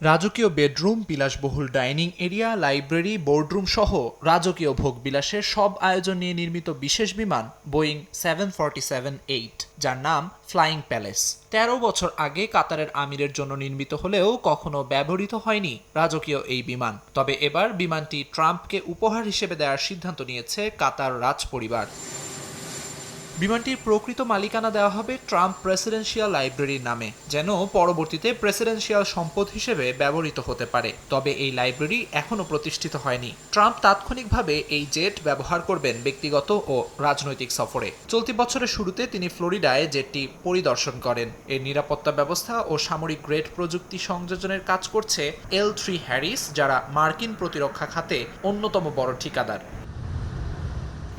রাজকীয় বেডরুম, বিলাসবহুল dining area, library, boardroom সহ রাজকীয় ভোগবিলাসের সব আয়োজন নিয়ে নির্মিত বিশেষ বিমান Boeing seven forty seven eight, যার নাম ফ্লাইং প্যালেস। তেরো বছর আগে কাতারের আমিরের জন্য নির্মিত হলেও কখনো ব্যবহৃত হয়নি রাজকীয় এই বিমান। তবে এবার বিমানটি ট্রাম্পকে উপহার হিসেবে দেওয়ার সিদ্ধান্ত নিয়েছে কাতার রাজ পরিবার বিমানটির প্রকৃত মালিকানা দেওয়া হবে ট্রাম্প প্রেসিডেন্সিয়াল লাইব্রেরির নামে, যেন পরবর্তীতে প্রেসিডেন্সিয়াল সম্পদ হিসেবে ব্যবহৃত হতে পারে। তবে এই লাইব্রেরি এখনও প্রতিষ্ঠিত হয়নি। ট্রাম্প তাৎক্ষণিকভাবে এই জেট ব্যবহার করবেন ব্যক্তিগত ও রাজনৈতিক সফরে। চলতি বছরের শুরুতে তিনি ফ্লোরিডায় জেটটি পরিদর্শন করেন। এর নিরাপত্তা ব্যবস্থা ও সামরিক গ্রেড প্রযুক্তি সংযোজনের কাজ করছে এল থ্রি হ্যারিস, যারা মার্কিন প্রতিরক্ষা খাতে অন্যতম বড় ঠিকাদার।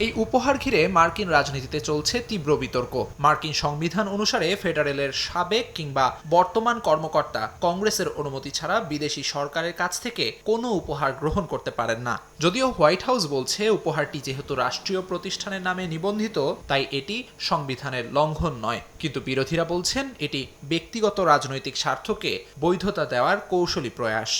এই উপহার ঘিরে মার্কিন রাজনীতিতে চলছে তীব্র বিতর্ক। মার্কিন সংবিধান অনুসারে ফেডারেলের সাবেক কিংবা বর্তমান কর্মকর্তা কংগ্রেসের অনুমতি ছাড়া বিদেশি সরকারের কাছ থেকে কোনো উপহার গ্রহণ করতে পারেন না। যদিও হোয়াইট হাউস বলছে উপহারটি যেহেতু রাষ্ট্রীয় প্রতিষ্ঠানের নামে নিবন্ধিত তাই এটি সংবিধানের লঙ্ঘন নয়। কিন্তু বিরোধীরা বলছেন এটি ব্যক্তিগত রাজনৈতিক স্বার্থকে বৈধতা দেওয়ার কৌশলী প্রয়াস.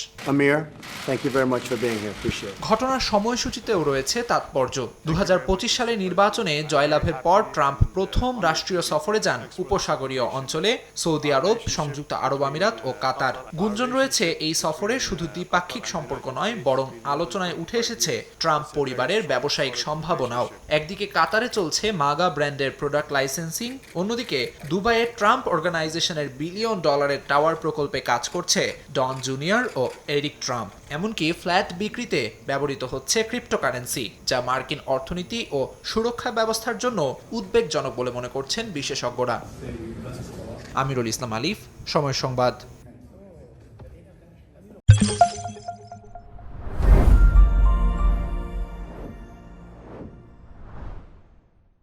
ঘটনার সময়সূচিতেও রয়েছে তাৎপর্য। দু হাজার সালের নির্বাচনে জয়লাভের পর ট্রাম্প প্রথম রাষ্ট্রীয় সফরে যান উপসাগরীয় অঞ্চলে, সৌদি আরব, সংযুক্ত আরব আমিরাত ও কাতার। গুঞ্জন রয়েছে, এই সফরে শুধু দ্বিপাক্ষিক সম্পর্ক নয়, বরং আলোচনায় উঠে এসেছে ট্রাম্প পরিবারের ব্যবসায়িক সম্ভাবনাও। একদিকে কাতারে চলছে মাগা ব্র্যান্ডের প্রোডাক্ট লাইসেন্সিং, অন্যদিকে দুবাইয়ের ট্রাম্প অর্গানাইজেশনের বিলিয়ন ডলারের টাওয়ার প্রকল্পে কাজ করছে ডন জুনিয়র ও এরিক ট্রাম্প। এমনকি ফ্ল্যাট বিক্রিতে ব্যবহৃত হচ্ছে ক্রিপ্টোকারেন্সি, যা মার্কিন অর্থনীতি ও সুরক্ষা ব্যবস্থার জন্য উদ্বেগজনক বলে মনে করছেন বিশেষজ্ঞরা। আমিরুল ইসলাম আলিফ সময় সংবাদ।